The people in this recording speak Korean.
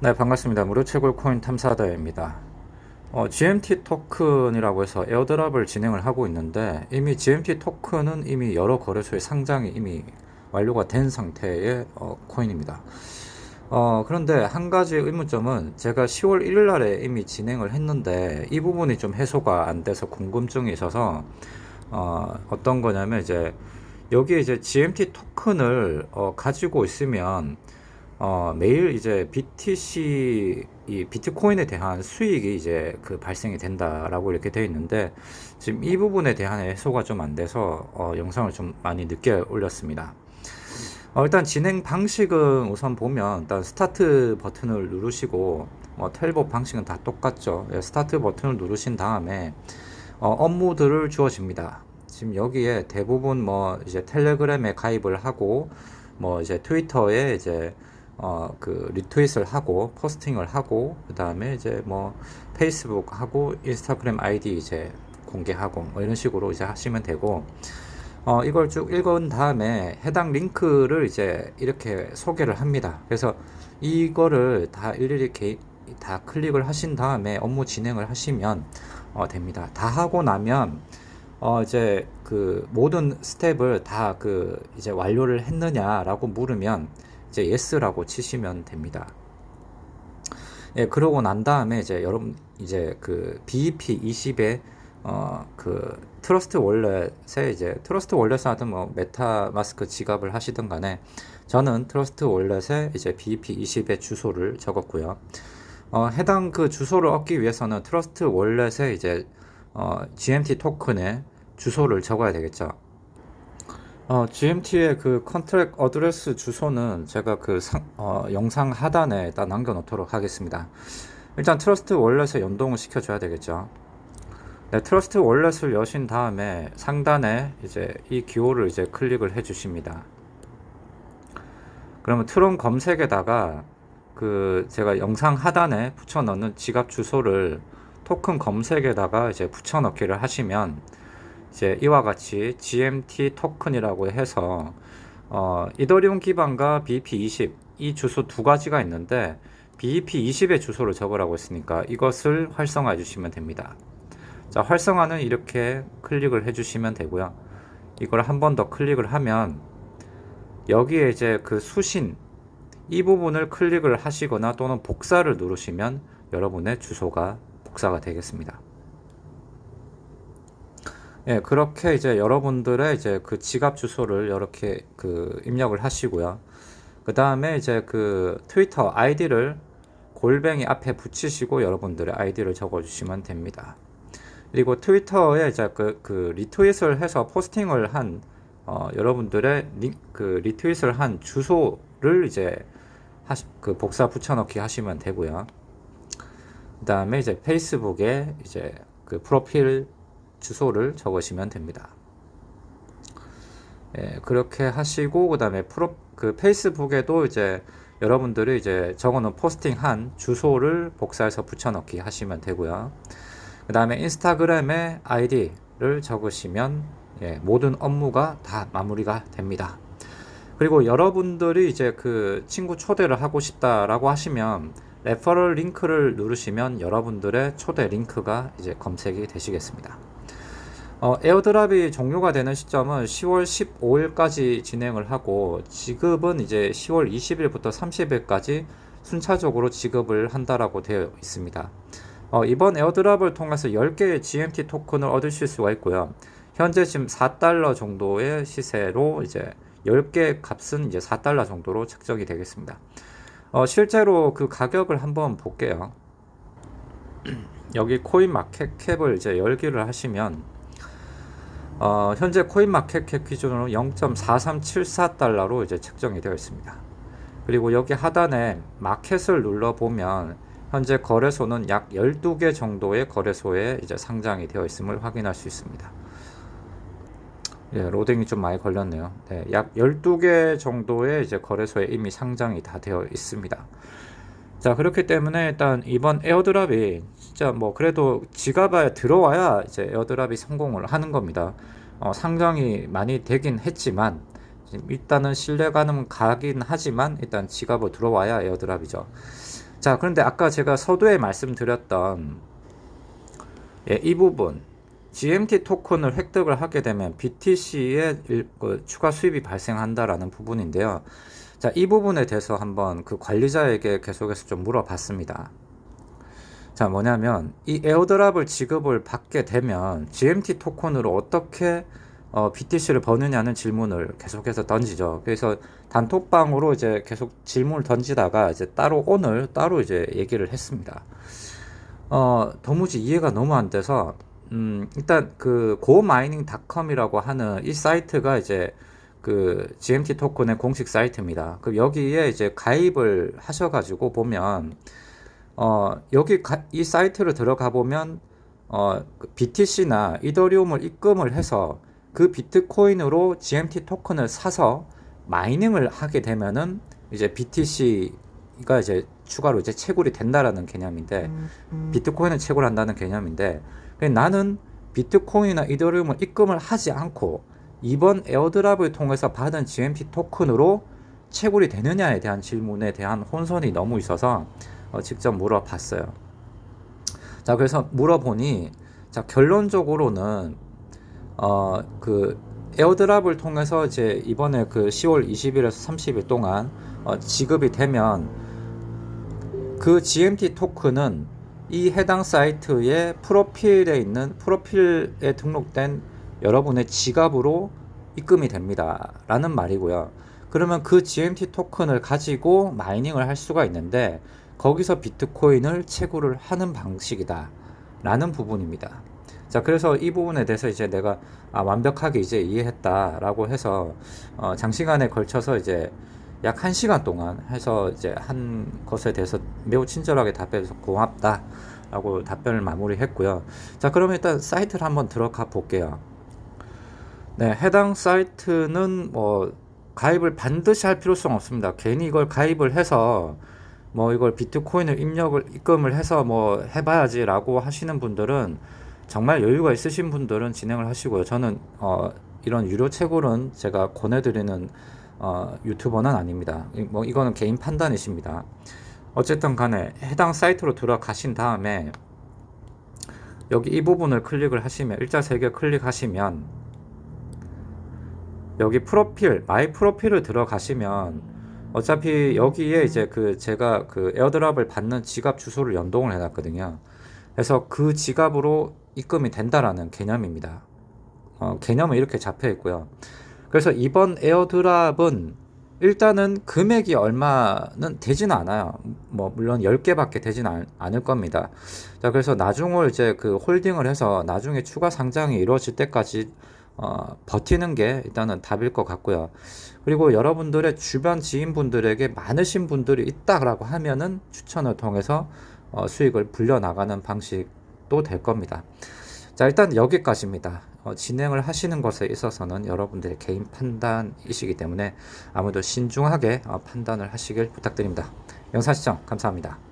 네, 반갑습니다. 무료 채굴 코인 탐사다입니다. 어, GMT 토큰이라고 해서 에어드랍을 진행을 하고 있는데 이미 GMT 토큰은 이미 여러 거래소에 상장이 이미 완료가 된 상태의 어, 코인입니다. 어, 그런데 한 가지 의문점은 제가 10월 1일 날에 이미 진행을 했는데 이 부분이 좀 해소가 안 돼서 궁금증이 있어서 어, 어떤 거냐면 이제 여기에 이제 GMT 토큰을 어, 가지고 있으면 어, 매일 이제 BTC 이 비트코인에 대한 수익이 이제 그 발생이 된다라고 이렇게 되어 있는데 지금 이 부분에 대한 해소가 좀 안 돼서 어, 영상을 좀 많이 늦게 올렸습니다. 어, 일단 진행 방식은 우선 보면 일단 스타트 버튼을 누르시고 뭐 텔법 방식은 다 똑같죠. 예, 스타트 버튼을 누르신 다음에 어, 업무들을 주어집니다. 지금 여기에 대부분 뭐 이제 텔레그램에 가입을 하고 뭐 이제 트위터에 이제 어, 그 리트윗을 하고 포스팅을 하고 그 다음에 이제 뭐 페이스북 하고 인스타그램 아이디 이제 공개하고 뭐 이런 식으로 이제 하시면 되고 어, 이걸 쭉 읽은 다음에 해당 링크를 이제 이렇게 소개를 합니다. 그래서 이거를 다 일일이 개, 다 클릭을 하신 다음에 업무 진행을 하시면 어, 됩니다. 다 하고 나면 어, 이제 그 모든 스텝을 다 그 이제 완료를 했느냐라고 물으면 이제 yes라고 치시면 됩니다. 예, 그러고 난 다음에 이제 여러분 이제 그 BEP 20에 어그 트러스트 월렛에 이제 트러스트 월렛을 하든 뭐 메타 마스크 지갑을 하시든 간에 저는 트러스트 월렛에 이제 BEP 20의 주소를 적었고요. 어 해당 그 주소를 얻기 위해서는 트러스트 월렛에 이제 어 GMT 토큰의 주소를 적어야 되겠죠. 어, GMT의 그 컨트랙 어드레스 주소는 제가 그 상, 어, 영상 하단에 다 남겨놓도록 하겠습니다. 일단 트러스트 월렛에 연동을 시켜줘야 되겠죠. 네, 트러스트 월렛을 여신 다음에 상단에 이제 이 기호를 이제 클릭을 해주십니다. 그러면 트론 검색에다가 그 제가 영상 하단에 붙여넣는 지갑 주소를 토큰 검색에다가 이제 붙여넣기를 하시면 이제 이와 같이 GMT 토큰이라고 해서 어, 이더리움 기반과 BEP20 이 주소 두 가지가 있는데 BEP20의 주소를 적으라고 했으니까 이것을 활성화해 주시면 됩니다. 자, 활성화는 이렇게 클릭을 해 주시면 되고요. 이걸 한 번 더 클릭을 하면 여기에 이제 그 수신 이 부분을 클릭을 하시거나 또는 복사를 누르시면 여러분의 주소가 복사가 되겠습니다. 예, 그렇게 이제 여러분들의 이제 그 지갑 주소를 이렇게 그 입력을 하시고요. 그 다음에 이제 그 트위터 아이디를 골뱅이 앞에 붙이시고 여러분들의 아이디를 적어주시면 됩니다. 그리고 트위터에 이제 그, 그 리트윗을 해서 포스팅을 한 어, 여러분들의 리, 그 리트윗을 한 주소를 이제 하시, 그 복사 붙여넣기 하시면 되고요. 그 다음에 이제 페이스북에 이제 그 프로필 주소를 적으시면 됩니다. 예, 그렇게 하시고 그다음에 프로 그 페이스북에도 이제 여러분들이 이제 적어놓은 포스팅한 주소를 복사해서 붙여넣기 하시면 되고요. 그 다음에 인스타그램에 아이디를 적으시면 예, 모든 업무가 다 마무리가 됩니다. 그리고 여러분들이 이제 그 친구 초대를 하고 싶다라고 하시면 레퍼럴 링크를 누르시면 여러분들의 초대 링크가 이제 검색이 되시겠습니다. 어, 에어드랍이 종료가 되는 시점은 10월 15일까지 진행을 하고 지급은 이제 10월 20일부터 30일까지 순차적으로 지급을 한다라고 되어 있습니다. 어, 이번 에어드랍을 통해서 10개의 GMT 토큰을 얻으실 수가 있고요. 현재 지금 4달러 정도의 시세로 이제 10개 값은 이제 4달러 정도로 측정이 되겠습니다. 어, 실제로 그 가격을 한번 볼게요. 여기 코인 마켓 캡을 이제 열기를 하시면 어, 현재 코인마켓캡 기준으로 0.4374달러로 이제 책정이 되어 있습니다. 그리고 여기 하단에 마켓을 눌러 보면 현재 거래소는 약 12개 정도의 거래소에 이제 상장이 되어 있음을 확인할 수 있습니다. 예, 로딩이 좀 많이 걸렸네요. 네, 약 12개 정도의 이제 거래소에 이미 상장이 다 되어 있습니다. 자, 그렇기 때문에 일단 이번 에어드랍이 진짜 뭐 그래도 지갑에 들어와야 이제 에어드랍이 성공을 하는 겁니다. 어, 상장이 많이 되긴 했지만 일단은 신뢰가는 가긴 하지만 일단 지갑으로 들어와야 에어드랍이죠. 자, 그런데 아까 제가 서두에 말씀드렸던 예, 이 부분 GMT 토큰을 획득을 하게 되면 BTC에 그 추가 수입이 발생한다라는 부분인데요. 자, 이 부분에 대해서 한번 그 관리자에게 계속해서 좀 물어봤습니다. 자, 뭐냐면 이 에어드랍을 지급을 받게 되면 GMT 토큰으로 어떻게 어, BTC를 버느냐는 질문을 계속해서 던지죠. 그래서 단톡방으로 이제 계속 질문을 던지다가 이제 따로 오늘 따로 이제 얘기를 했습니다. 어, 도무지 이해가 너무 안 돼서 음, 일단 그 고마이닝닷컴이라고 하는 이 사이트가 이제 그 GMT 토큰의 공식 사이트입니다. 그 여기에 이제 가입을 하셔가지고 보면 어, 여기 가, 이 사이트를 들어가 보면 어, 그 BTC나 이더리움을 입금을 해서 그 비트코인으로 GMT 토큰을 사서 마이닝을 하게 되면은 이제 BTC가 이제 추가로 이제 채굴이 된다라는 개념인데 비트코인은 채굴 한다는 개념인데 그냥 나는 비트코인이나 이더리움을 입금을 하지 않고 이번 에어드랍을 통해서 받은 GMT 토큰으로 채굴이 되느냐에 대한 질문에 대한 혼선이 너무 있어서 어, 직접 물어봤어요. 자, 그래서 물어보니 자, 결론적으로는 어, 그 에어드랍을 통해서 이제 이번에 그 10월 20일에서 30일 동안 어, 지급이 되면 그 GMT 토큰은 이 해당 사이트의 프로필에 있는 프로필에 등록된 여러분의 지갑으로 입금이 됩니다. 라는 말이고요. 그러면 그 GMT 토큰을 가지고 마이닝을 할 수가 있는데 거기서 비트코인을 채굴을 하는 방식이다. 라는 부분입니다. 자, 그래서 이 부분에 대해서 이제 내가 아, 완벽하게 이제 이해했다라고 해서 어, 장시간에 걸쳐서 이제 약 1시간 동안 해서 이제 한 것에 대해서 매우 친절하게 답해서 고맙다. 라고 답변을 마무리했고요. 자, 그러면 일단 사이트를 한번 들어가 볼게요. 네, 해당 사이트는 뭐 가입을 반드시 할 필요성 없습니다. 괜히 이걸 가입을 해서 뭐 이걸 비트코인을 입력을 입금을 해서 뭐 해봐야지라고 하시는 분들은 정말 여유가 있으신 분들은 진행을 하시고요. 저는 어 이런 유료 채굴은 제가 권해드리는 어 유튜버는 아닙니다. 이- 뭐 이거는 개인 판단이십니다. 어쨌든 간에 해당 사이트로 들어가신 다음에 여기 이 부분을 클릭을 하시면 일자 세 개 클릭하시면 여기 프로필 마이 프로필을 들어가시면 어차피 여기에 이제 그 제가 그 에어드랍을 받는 지갑 주소를 연동을 해놨거든요. 그래서 그 지갑으로 입금이 된다라는 개념입니다. 어, 개념은 이렇게 잡혀 있고요. 그래서 이번 에어드랍은 일단은 금액이 얼마는 되지는 않아요. 뭐 물론 10개밖에 되지는 않- 않을 겁니다. 자, 그래서 나중을 이제 그 홀딩을 해서 나중에 추가 상장이 이루어질 때까지 어, 버티는 게 일단은 답일 것 같고요. 그리고 여러분들의 주변 지인분들에게 많으신 분들이 있다라고 하면은 추천을 통해서 어, 수익을 불려나가는 방식도 될 겁니다. 자, 일단 여기까지입니다. 어, 진행을 하시는 것에 있어서는 여러분들의 개인 판단이시기 때문에 아무도 신중하게 어, 판단을 하시길 부탁드립니다. 영상 시청 감사합니다.